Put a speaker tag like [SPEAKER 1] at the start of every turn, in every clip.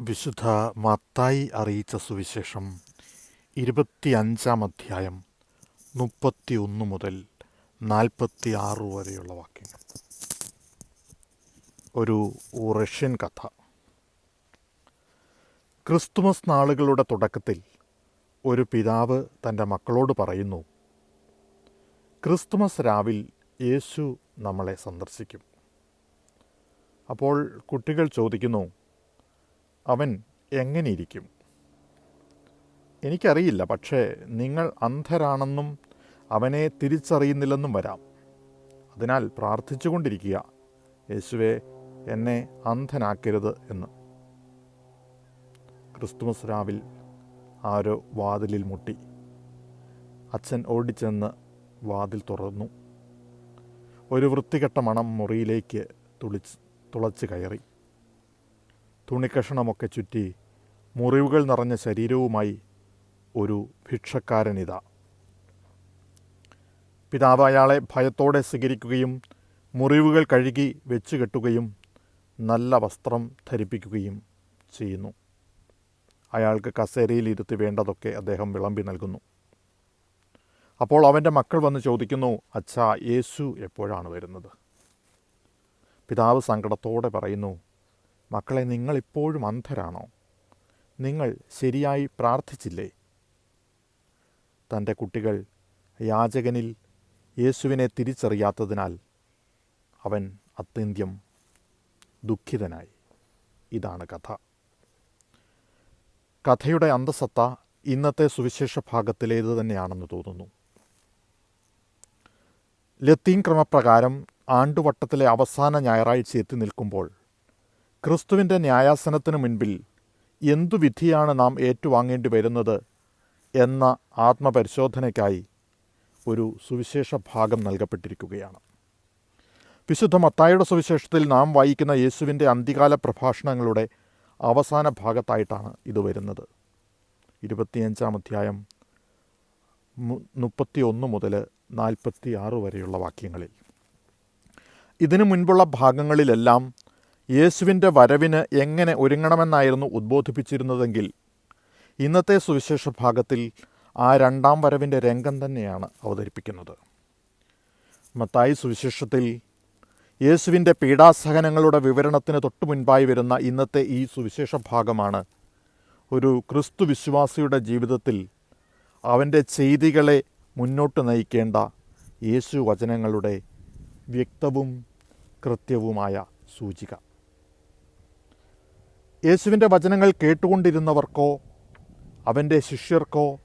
[SPEAKER 1] വിശുദ്ധ മത്തായി അറിയിച്ച സുവിശേഷം ഇരുപത്തിയഞ്ചാം അധ്യായം മുപ്പത്തി ഒന്ന് മുതൽ നാൽപ്പത്തി ആറ് വരെയുള്ള വാക്യങ്ങൾ. ഒരു റഷ്യൻ കഥ. ക്രിസ്തുമസ് നാളുകളുടെ തുടക്കത്തിൽ ഒരു പിതാവ് തന്റെ മക്കളോട് പറയുന്നു ക്രിസ്തുമസ് രാവിൽ യേശു നമ്മളെ സന്ദർശിക്കും. അപ്പോൾ കുട്ടികൾ ചോദിക്കുന്നു അവൻ എങ്ങനെയിരിക്കും? എനിക്കറിയില്ല പക്ഷേ നിങ്ങൾ അന്ധരാണെന്നും അവനെ തിരിച്ചറിയുന്നില്ലെന്നും വരാം. അതിനാൽ പ്രാർത്ഥിച്ചുകൊണ്ടിരിക്കുക. യേശുവെ എന്നെ അന്ധനാക്കരുത് എന്ന്. ക്രിസ്തുമസ് രാവിൽ ആരോ വാതിലിൽ മുട്ടി. അച്ഛൻ ഓടിച്ചെന്ന് വാതിൽ തുറന്നു. ഒരു വൃത്തികെട്ട മണം മുറിയിലേക്ക് തുളിച്ച് തുളച്ച് കയറി. തുണിക്കഷണമൊക്കെ ചുറ്റി മുറിവുകൾ നിറഞ്ഞ ശരീരവുമായി ഒരു ഭിക്ഷക്കാരനിത. പിതാവ് അയാളെ ഭയത്തോടെ സ്വീകരിക്കുകയും മുറിവുകൾ കഴുകി വെച്ച് കെട്ടുകയും നല്ല വസ്ത്രം ധരിപ്പിക്കുകയും ചെയ്യുന്നു. അയാൾക്ക് കസേരയിൽ ഇരുത്തി വേണ്ടതൊക്കെ അദ്ദേഹം വിളമ്പി നൽകുന്നു. അപ്പോൾ അവന്റെ മക്കൾ വന്ന് ചോദിക്കുന്നു അച്ഛാ യേശു എപ്പോഴാണ് വരുന്നത്? പിതാവ് സങ്കടത്തോടെ പറയുന്നു മക്കളെ നിങ്ങളിപ്പോഴും അന്ധരാണോ? നിങ്ങൾ ശരിയായി പ്രാർത്ഥിച്ചില്ലേ? തന്റെ കുട്ടികൾ യാചകനിൽ യേശുവിനെ തിരിച്ചറിയാത്തതിനാൽ അവൻ അത്യന്ത്യം ദുഃഖിതനായി. ഇതാണ് കഥ. കഥയുടെ അന്തസത്ത ഇന്നത്തെ സുവിശേഷ ഭാഗത്തിലേത് തന്നെയാണെന്ന് തോന്നുന്നു. ലത്തീൻ ക്രമപ്രകാരം ആണ്ടുവട്ടത്തിലെ അവസാന ഞായറാഴ്ച എത്തി നിൽക്കുമ്പോൾ ക്രിസ്തുവിന്റെ ന്യായാസനത്തിനു മുൻപിൽ എന്തു വിധിയാണ് നാം ഏറ്റുവാങ്ങേണ്ടി വരുന്നത് എന്ന ആത്മപരിശോധനയ്ക്കായി ഒരു സുവിശേഷ ഭാഗം നൽകപ്പെട്ടിരിക്കുകയാണ്. വിശുദ്ധ മത്തായുടെ സുവിശേഷത്തിൽ നാം വായിക്കുന്ന യേശുവിന്റെ അന്ത്യകാല പ്രഭാഷണങ്ങളുടെ അവസാന ഭാഗത്തായിട്ടാണ് ഇത് വരുന്നത്. ഇരുപത്തിയഞ്ചാം അധ്യായം മുപ്പത്തി ഒന്ന് മുതൽ നാൽപ്പത്തി ആറ് വരെയുള്ള വാക്യങ്ങളിൽ. ഇതിനു മുൻപുള്ള ഭാഗങ്ങളിലെല്ലാം യേശുവിന്റെ വരവിന് എങ്ങനെ ഒരുങ്ങണമെന്നായിരുന്നു ഉദ്ബോധിപ്പിച്ചിരുന്നതെങ്കിൽ ഇന്നത്തെ സുവിശേഷ ഭാഗത്തിൽ ആ രണ്ടാം വരവിന്റെ രംഗം തന്നെയാണ് അവതരിപ്പിക്കുന്നത്. മത്തായി സുവിശേഷത്തിൽ യേശുവിന്റെ പീഡാസഹനങ്ങളുടെ വിവരണത്തിന് തൊട്ടു മുൻപായി വരുന്ന ഇന്നത്തെ ഈ സുവിശേഷ ഭാഗമാണ് ഒരു ക്രിസ്തു വിശ്വാസിയുടെ ജീവിതത്തിൽ അവന്റെ ചെയ്തികളെ മുന്നോട്ട് നയിക്കേണ്ട യേശു വചനങ്ങളുടെ വ്യക്തവും കൃത്യവുമായ സൂചിക. യേശുവിന്റെ വചനങ്ങൾ കേട്ടുകൊണ്ടിരുന്നവർക്കോ അവന്റെ ശിഷ്യർക്കോ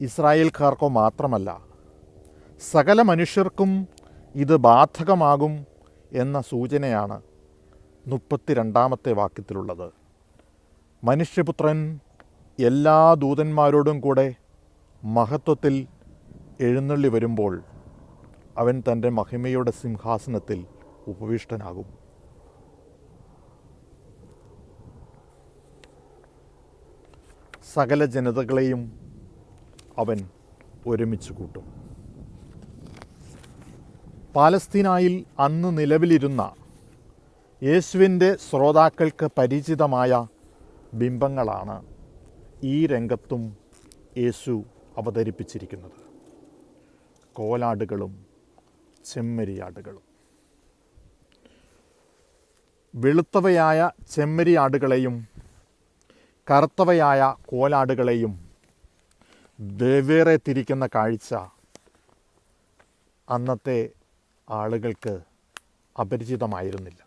[SPEAKER 1] ഇസ്രായേൽക്കാർക്കോ മാത്രമല്ല സകല മനുഷ്യർക്കും ഇത് ബാധകമാകും എന്ന സൂചനയാണ് മുപ്പത്തിരണ്ടാമത്തെ വാക്യത്തിലുള്ളത്. മനുഷ്യപുത്രൻ എല്ലാ ദൂതന്മാരോടും കൂടെ മഹത്വത്തിൽ എഴുന്നള്ളി വരുമ്പോൾ അവൻ തന്റെ മഹിമയുടെ സിംഹാസനത്തിൽ ഉപവിഷ്ടനാകും. സകല ജനതകളെയും അവൻ ഒരുമിച്ച് കൂട്ടും. പാലസ്തീനായിൽ അന്ന് നിലവിലിരുന്ന യേശുവിന്റെ ശ്രോതാക്കൾക്ക് പരിചിതമായ ബിംബങ്ങളാണ് ഈ രംഗത്തും യേശു അവതരിപ്പിച്ചിരിക്കുന്നത്. കോലാടുകളും ചെമ്മരിയാടുകളും. വെളുത്തവയായ ചെമ്മരിയാടുകളെയും കറുത്തവയായ കോലാടുകളെയും വെവ്വേറെ തിരിക്കുന്ന കാഴ്ച അന്നത്തെ ആളുകൾക്ക് അപരിചിതമായിരുന്നില്ല.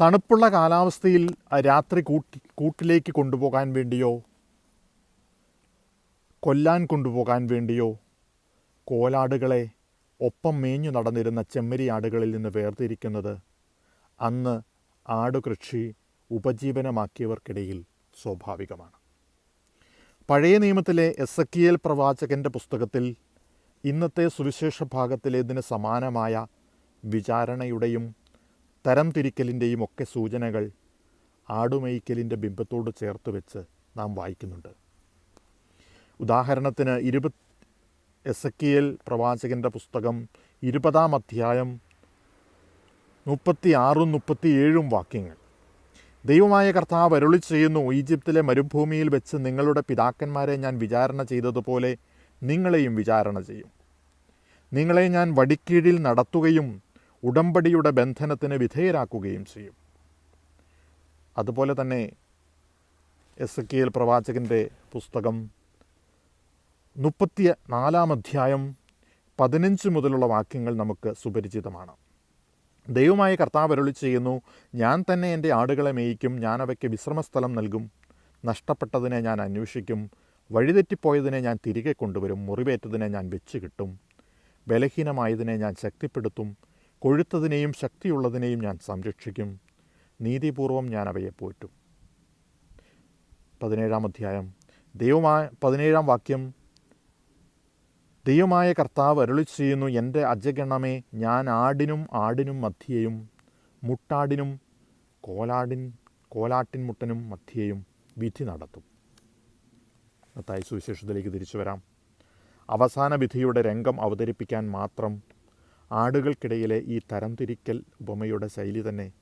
[SPEAKER 1] തണുപ്പുള്ള കാലാവസ്ഥയിൽ രാത്രി കൂട്ടി കൂട്ടിലേക്ക് കൊണ്ടുപോകാൻ വേണ്ടിയോ കൊല്ലാൻ കൊണ്ടുപോകാൻ വേണ്ടിയോ കോലാടുകളെ ഒപ്പം മേഞ്ഞു നടന്നിരുന്ന ചെമ്മരിയാടുകളിൽ നിന്ന് വേർതിരിക്കുന്നത് അന്ന് ആടുകൃഷി ഉപജീവനമാക്കിയവർക്കിടയിൽ സ്വാഭാവികമാണ്. പഴയ നിയമത്തിലെ എസ് എക്കിയൽ പ്രവാചകന്റെ പുസ്തകത്തിൽ ഇന്നത്തെ സുവിശേഷ ഭാഗത്തിലേതിന് സമാനമായ വിചാരണയുടെയും തരംതിരിക്കലിന്റെയും ഒക്കെ സൂചനകൾ ആടുമേയ്ക്കലിന്റെ ബിംബത്തോട് ചേർത്ത് വെച്ച് നാം വായിക്കുന്നുണ്ട്. ഉദാഹരണത്തിന് ഇരുപത് എസ് എക്കിയൽ പ്രവാചകന്റെ പുസ്തകം ഇരുപതാം അധ്യായം മുപ്പത്തി ആറും മുപ്പത്തിയേഴും വാക്യങ്ങൾ. ദൈവമായ കർത്താവ് അരുളി ചെയ്യുന്നു ഈജിപ്തിലെ മരുഭൂമിയിൽ വെച്ച് നിങ്ങളുടെ പിതാക്കന്മാരെ ഞാൻ വിചാരണ ചെയ്തതുപോലെ നിങ്ങളെയും വിചാരണ ചെയ്യും. നിങ്ങളെ ഞാൻ വടിക്കീഴിൽ നടത്തുകയും ഉടമ്പടിയുടെ ബന്ധനത്തിന് വിധേയരാക്കുകയും ചെയ്യും. അതുപോലെ തന്നെ എസ് കെ എൽ പ്രവാചകന്റെ പുസ്തകം മുപ്പത്തി നാലാം അധ്യായം പതിനഞ്ച് മുതലുള്ള വാക്യങ്ങൾ നമുക്ക് സുപരിചിതമാണ്. ദൈവമായ കർത്താവ് അരുളി ചെയ്യുന്നു ഞാൻ തന്നെ എന്റെ ആടുകളെ മേയിക്കും ഞാൻ അവയ്ക്ക് വിശ്രമസ്ഥലം നൽകും. നഷ്ടപ്പെട്ടതിനെ ഞാൻ അന്വേഷിക്കും വഴിതെറ്റിപ്പോയതിനെ ഞാൻ തിരികെ കൊണ്ടുവരും മുറിവേറ്റതിനെ ഞാൻ വെച്ച് കിട്ടും. ബലഹീനമായതിനെ ഞാൻ ശക്തിപ്പെടുത്തും കൊഴുത്തതിനെയും ശക്തിയുള്ളതിനെയും ഞാൻ സംരക്ഷിക്കും. നീതിപൂർവം ഞാൻ അവയെ പോറ്റും. പതിനേഴാം അധ്യായം. ദൈവമായ പതിനേഴാം വാക്യം. ദൈവമായ കർത്താവ് അരുളി ചെയ്യുന്നു എന്റെ അജഗണമേ ഞാൻ ആടിനും ആടിനും മധ്യേയും മുട്ടാടിനും കോലാടിൻ കോലാട്ടിൻ മുട്ടനും മധ്യേയും വിധി നടത്തും. അത്തായ സുവിശേഷത്തിലേക്ക് തിരിച്ചു വരാം. അവസാന വിധിയുടെ രംഗം അവതരിപ്പിക്കാൻ മാത്രം ആടുകൾക്കിടയിലെ ഈ തരംതിരിക്കൽ ഉപമയുടെ ശൈലി തന്നെ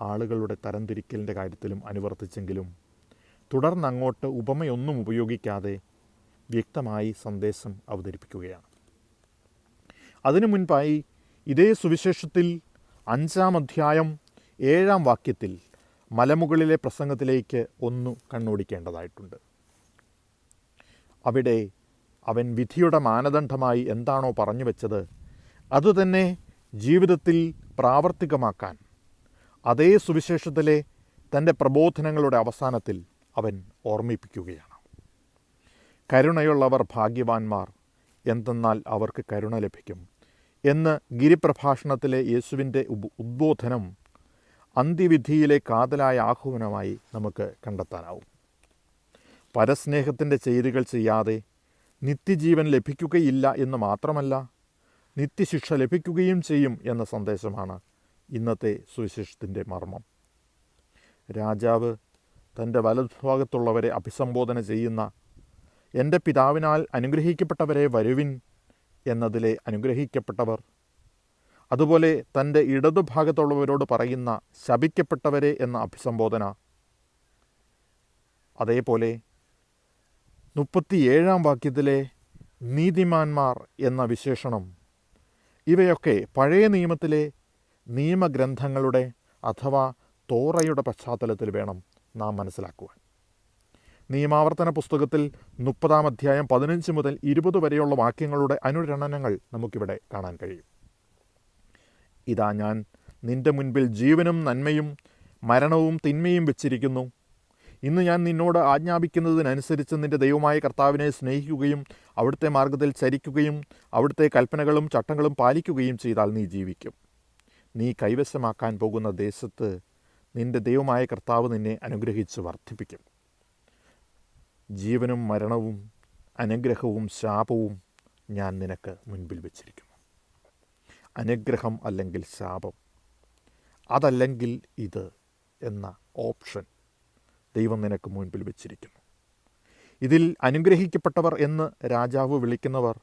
[SPEAKER 1] ആളുകളുടെ തരംതിരിക്കലിന്റെ കാര്യത്തിലും അനുവർത്തിച്ചെങ്കിലും തുടർന്നങ്ങോട്ട് ഉപമയൊന്നും ഉപയോഗിക്കാതെ വ്യക്തമായി സന്ദേശം അവതരിപ്പിക്കുകയാണ്. അതിനു മുൻപായി ഇതേ സുവിശേഷത്തിൽ അഞ്ചാം അധ്യായം ഏഴാം വാക്യത്തിൽ മലമുകളിലെ പ്രസംഗത്തിലേക്ക് ഒന്ന് കണ്ണോടിക്കേണ്ടതായിട്ടുണ്ട്. അവിടെ അവൻ വിധിയുടെ മാനദണ്ഡമായി എന്താണോ പറഞ്ഞു വെച്ചത് അതുതന്നെ ജീവിതത്തിൽ പ്രാവർത്തികമാക്കാൻ അതേ സുവിശേഷത്തിലെ തന്റെ പ്രബോധനങ്ങളുടെ അവസാനത്തിൽ അവൻ ഓർമ്മിപ്പിക്കുകയാണ്. കരുണയുള്ളവർ ഭാഗ്യവാന്മാർ. എന്തെന്നാൽ അവർക്ക് കരുണ ലഭിക്കും. എന്ന് ഗിരിപ്രഭാഷണത്തിലെ യേശുവിന്റെ ഉദ്ബോധനം അന്ത്യവിധിയിലെ കാതലായ ആഹ്വാനമായി നമുക്ക് കണ്ടെത്താനാവും. പരസ്നേഹത്തിന്റെ ചെയ്തികൾ ചെയ്യാതെ നിത്യജീവൻ ലഭിക്കുകയില്ല എന്ന് മാത്രമല്ല നിത്യശിക്ഷ ലഭിക്കുകയും ചെയ്യും എന്ന സന്ദേശമാണ് ഇന്നത്തെ സുവിശേഷത്തിന്റെ മർമ്മം. രാജാവ് തന്റെ വലതുഭാഗത്തുള്ളവരെ അഭിസംബോധന ചെയ്യുന്ന എന്റെ പിതാവിനാൽ അനുഗ്രഹിക്കപ്പെട്ടവരെ വരുവിൻ എന്നതിലെ അനുഗ്രഹിക്കപ്പെട്ടവർ. അതുപോലെ തന്റെ ഇടതുഭാഗത്തുള്ളവരോട് പറയുന്ന ശപിക്കപ്പെട്ടവരെ എന്ന അഭിസംബോധന. അതേപോലെ മുപ്പത്തിയേഴാം വാക്യത്തിലെ നീതിമാന്മാർ എന്ന വിശേഷണം. ഇവയൊക്കെ പഴയ നിയമത്തിലെ നിയമഗ്രന്ഥങ്ങളുടെ അഥവാ തോറയുടെ പശ്ചാത്തലത്തിൽ വേണം നാം മനസ്സിലാക്കുവാൻ. നിയമാവർത്തന പുസ്തകത്തിൽ മുപ്പതാം അധ്യായം പതിനഞ്ച് മുതൽ ഇരുപത് വരെയുള്ള വാക്യങ്ങളുടെ അനുരണനങ്ങൾ നമുക്കിവിടെ കാണാൻ കഴിയും. ഇതാ ഞാൻ നിന്റെ മുൻപിൽ ജീവനും നന്മയും മരണവും തിന്മയും വെച്ചിരിക്കുന്നു. ഇന്ന് ഞാൻ നിന്നോട് ആജ്ഞാപിക്കുന്നതിനനുസരിച്ച് നിന്റെ ദൈവമായ കർത്താവിനെ സ്നേഹിക്കുകയും അവിടുത്തെ മാർഗത്തിൽ ചരിക്കുകയും അവിടുത്തെ കൽപ്പനകളും ചട്ടങ്ങളും പാലിക്കുകയും ചെയ്താൽ നീ ജീവിക്കും. നീ കൈവശമാക്കാൻ പോകുന്ന ദേശത്ത് നിന്റെ ദൈവമായ കർത്താവ് നിന്നെ അനുഗ്രഹിച്ച് വർദ്ധിപ്പിക്കും. ജീവനും മരണവും അനുഗ്രഹവും ശാപവും ഞാൻ നിനക്ക് മുൻപിൽ വച്ചിരിക്കുന്നു. അനുഗ്രഹം അല്ലെങ്കിൽ ശാപം. അതല്ലെങ്കിൽ ഇത് എന്ന ഓപ്ഷൻ ദൈവം നിനക്ക് മുൻപിൽ വെച്ചിരിക്കുന്നു. ഇതിൽ അനുഗ്രഹിക്കപ്പെട്ടവർ എന്ന് രാജാവ് വിളിക്കുന്നവർ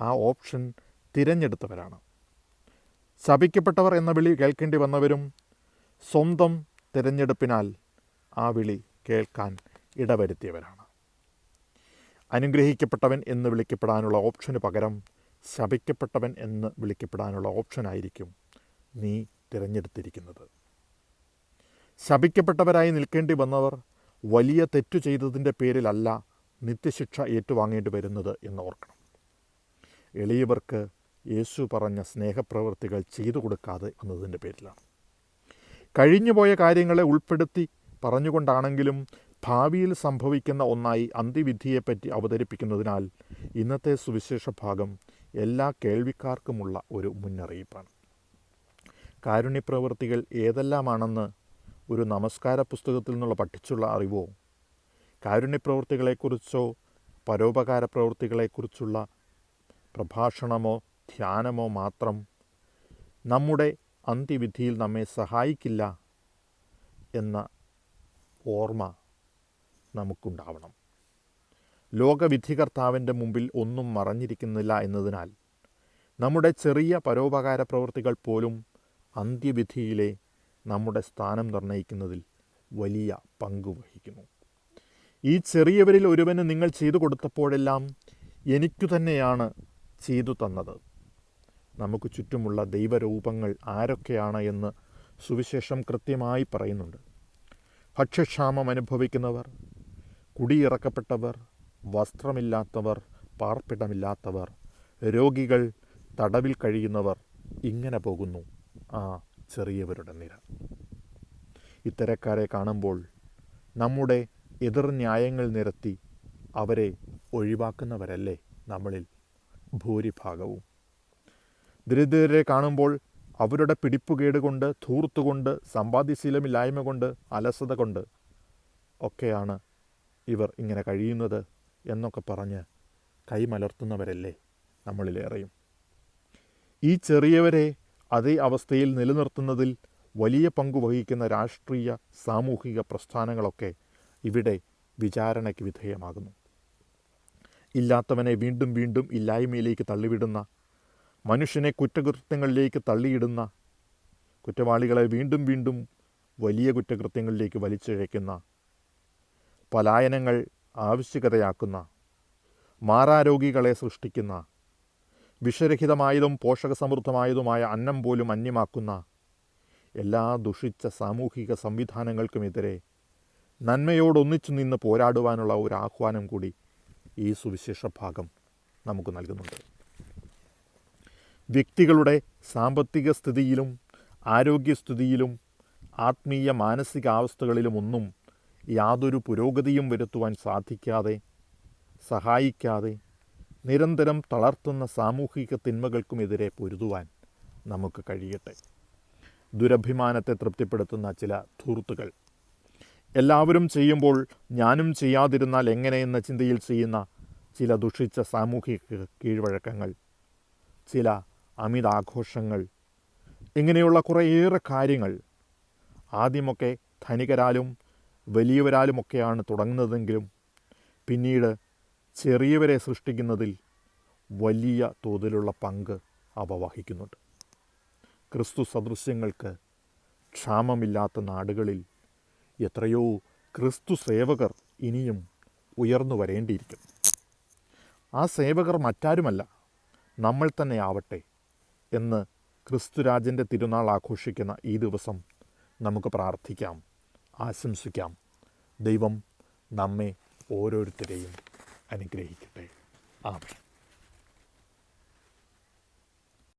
[SPEAKER 1] ആ ഓപ്ഷൻ തിരഞ്ഞെടുത്തവരാണ്. ശപിക്കപ്പെട്ടവർ എന്ന വിളി കേൾക്കേണ്ടി വന്നവരും സ്വന്തം തിരഞ്ഞെടുപ്പിനാൽ ആ വിളി കേൾക്കാൻ ഇടവരുത്തിയവരാണ് അനുഗ്രഹിക്കപ്പെട്ടവൻ എന്ന് വിളിക്കപ്പെടാനുള്ള ഓപ്ഷന് പകരം ശപിക്കപ്പെട്ടവൻ എന്ന് വിളിക്കപ്പെടാനുള്ള ഓപ്ഷനായിരിക്കും നീ തിരഞ്ഞെടുത്തിരിക്കുന്നത്. ശപിക്കപ്പെട്ടവരായി നിൽക്കേണ്ടി വന്നവർ വലിയ തെറ്റു ചെയ്തതിന്റെ പേരിലല്ല നിത്യശിക്ഷ ഏറ്റുവാങ്ങേണ്ടി വരുന്നത് എന്ന് ഓർക്കണം. എളിയവർക്ക് യേശു പറഞ്ഞ സ്നേഹപ്രവൃത്തികൾ ചെയ്തു കൊടുക്കാതെ എന്നതിന്റെ പേരിലാണ്. കഴിഞ്ഞുപോയ കാര്യങ്ങളെ ഉൾപ്പെടുത്തി പറഞ്ഞുകൊണ്ടാണെങ്കിലും ഭാവിയിൽ സംഭവിക്കുന്ന ഒന്നായി അന്ത്യവിധിയെപ്പറ്റി അവതരിപ്പിക്കുന്നതിനാൽ ഇന്നത്തെ സുവിശേഷ ഭാഗം എല്ലാ കേൾവിക്കാർക്കുമുള്ള ഒരു മുന്നറിയിപ്പാണ്. കാരുണ്യപ്രവൃത്തികൾ ഏതെല്ലാമാണെന്ന് ഒരു നമസ്കാര പുസ്തകത്തിൽ നിന്നുള്ള പഠിച്ചുള്ള അറിവോ കാരുണ്യപ്രവൃത്തികളെക്കുറിച്ചോ പരോപകാര പ്രവൃത്തികളെക്കുറിച്ചുള്ള പ്രഭാഷണമോ ധ്യാനമോ മാത്രം നമ്മുടെ അന്ത്യവിധിയിൽ നമ്മെ സഹായിക്കില്ല എന്ന ഓർമ്മ നമുക്കുണ്ടാവണം. ലോകവിധികർത്താവിന്റെ മുമ്പിൽ ഒന്നും മറഞ്ഞിരിക്കുന്നില്ല എന്നതിനാൽ നമ്മുടെ ചെറിയ പരോപകാര പ്രവൃത്തികൾ പോലും അന്ത്യവിധിയിലെ നമ്മുടെ സ്ഥാനം നിർണയിക്കുന്നതിൽ വലിയ പങ്ക് വഹിക്കുന്നു. ഈ ചെറിയവരിൽ ഒരുവന് നിങ്ങൾ ചെയ്തു കൊടുത്തപ്പോഴെല്ലാം എനിക്കു തന്നെയാണ് ചെയ്തു തന്നത്. നമുക്ക് ചുറ്റുമുള്ള ദൈവരൂപങ്ങൾ ആരൊക്കെയാണ് എന്ന് സുവിശേഷം കൃത്യമായി പറയുന്നുണ്ട്. ഭക്ഷ്യക്ഷാമം അനുഭവിക്കുന്നവർ കുടിയിറക്കപ്പെട്ടവർ വസ്ത്രമില്ലാത്തവർ പാർപ്പിടമില്ലാത്തവർ രോഗികൾ തടവിൽ കഴിയുന്നവർ ഇങ്ങനെ പോകുന്നു ആ ചെറിയവരുടെ നിര. ഇത്തരക്കാരെ കാണുമ്പോൾ നമ്മുടെ എതിർ ന്യായങ്ങൾ നിരത്തി അവരെ ഒഴിവാക്കുന്നവരല്ലേ നമ്മളിൽ ഭൂരിഭാഗവും. ദരിദ്രരെ കാണുമ്പോൾ അവരുടെ പിടിപ്പുകേട് കൊണ്ട് ധൂർത്തുകൊണ്ട് സമ്പാദ്യശീലമില്ലായ്മ കൊണ്ട് അലസത കൊണ്ട് ഒക്കെയാണ് ഇവർ ഇങ്ങനെ കഴിയുന്നത് എന്നൊക്കെ പറഞ്ഞ് കൈമലർത്തുന്നവരല്ലേ നമ്മളിലേറെയും. ഈ ചെറിയവരെ അതേ അവസ്ഥയിൽ നിലനിർത്തുന്നതിൽ വലിയ പങ്കു വഹിക്കുന്ന രാഷ്ട്രീയ സാമൂഹിക പ്രസ്ഥാനങ്ങളൊക്കെ ഇവിടെ വിചാരണയ്ക്ക് വിധേയമാകുന്നു. ഇല്ലാത്തവനെ വീണ്ടും വീണ്ടും ഇല്ലായ്മയിലേക്ക് തള്ളിവിടുന്ന മനുഷ്യനെ കുറ്റകൃത്യങ്ങളിലേക്ക് തള്ളിയിടുന്ന കുറ്റവാളികളെ വീണ്ടും വീണ്ടും വലിയ കുറ്റകൃത്യങ്ങളിലേക്ക് വലിച്ചിഴയ്ക്കുന്ന പലായനങ്ങൾ ആവശ്യകതയാക്കുന്ന മാറാരോഗികളെ സൃഷ്ടിക്കുന്ന വിഷരഹിതമായതും പോഷകസമൃദ്ധമായതുമായ അന്നം പോലും അന്യമാക്കുന്ന എല്ലാ ദുഷിച്ച സാമൂഹിക സംവിധാനങ്ങൾക്കുമെതിരെ നന്മയോടൊന്നിച്ചു നിന്ന് പോരാടുവാനുള്ള ഒരു ആഹ്വാനം കൂടി ഈ സുവിശേഷ ഭാഗം നമുക്ക് നൽകുന്നുണ്ട്. വ്യക്തികളുടെ സാമ്പത്തിക സ്ഥിതിയിലും ആരോഗ്യസ്ഥിതിയിലും ആത്മീയ മാനസികാവസ്ഥകളിലുമൊന്നും യാതൊരു പുരോഗതിയും വരുത്തുവാൻ സാധിക്കാതെ സഹായിക്കാതെ നിരന്തരം തളർത്തുന്ന സാമൂഹിക തിന്മകൾക്കുമെതിരെ പൊരുതുവാൻ നമുക്ക് കഴിയട്ടെ. ദുരഭിമാനത്തെ തൃപ്തിപ്പെടുത്തുന്ന ചില ധൂർത്തുകൾ. എല്ലാവരും ചെയ്യുമ്പോൾ ഞാനും ചെയ്യാതിരുന്നാൽ എങ്ങനെയെന്ന ചിന്തയിൽ ചെയ്യുന്ന ചില ദുഷിച്ച സാമൂഹിക കീഴ്വഴക്കങ്ങൾ ചില അമിതാഘോഷങ്ങൾ ഇങ്ങനെയുള്ള കുറേയേറെ കാര്യങ്ങൾ ആദ്യമൊക്കെ ധനികരാലും വലിയവരാലുമൊക്കെയാണ് തുടങ്ങുന്നതെങ്കിലും പിന്നീട് ചെറിയവരെ സൃഷ്ടിക്കുന്നതിൽ വലിയ തോതിലുള്ള പങ്ക് അവ വഹിക്കുന്നുണ്ട് ക്രിസ്തു സദൃശ്യങ്ങൾക്ക് ക്ഷാമമില്ലാത്ത നാടുകളിൽ എത്രയോ ക്രിസ്തു സേവകർ ഇനിയും ഉയർന്നു വരേണ്ടിയിരിക്കും. ആ സേവകർ മറ്റാരുമല്ല നമ്മൾ തന്നെ ആവട്ടെ എന്ന് ക്രിസ്തുരാജന്റെ തിരുനാൾ ആഘോഷിക്കുന്ന ഈ ദിവസം നമുക്ക് പ്രാർത്ഥിക്കാം. ആശംസിക്കാം. ദൈവം നമ്മെ ഓരോരുത്തരെയും അനുഗ്രഹിക്കട്ടെ. ആമേൻ.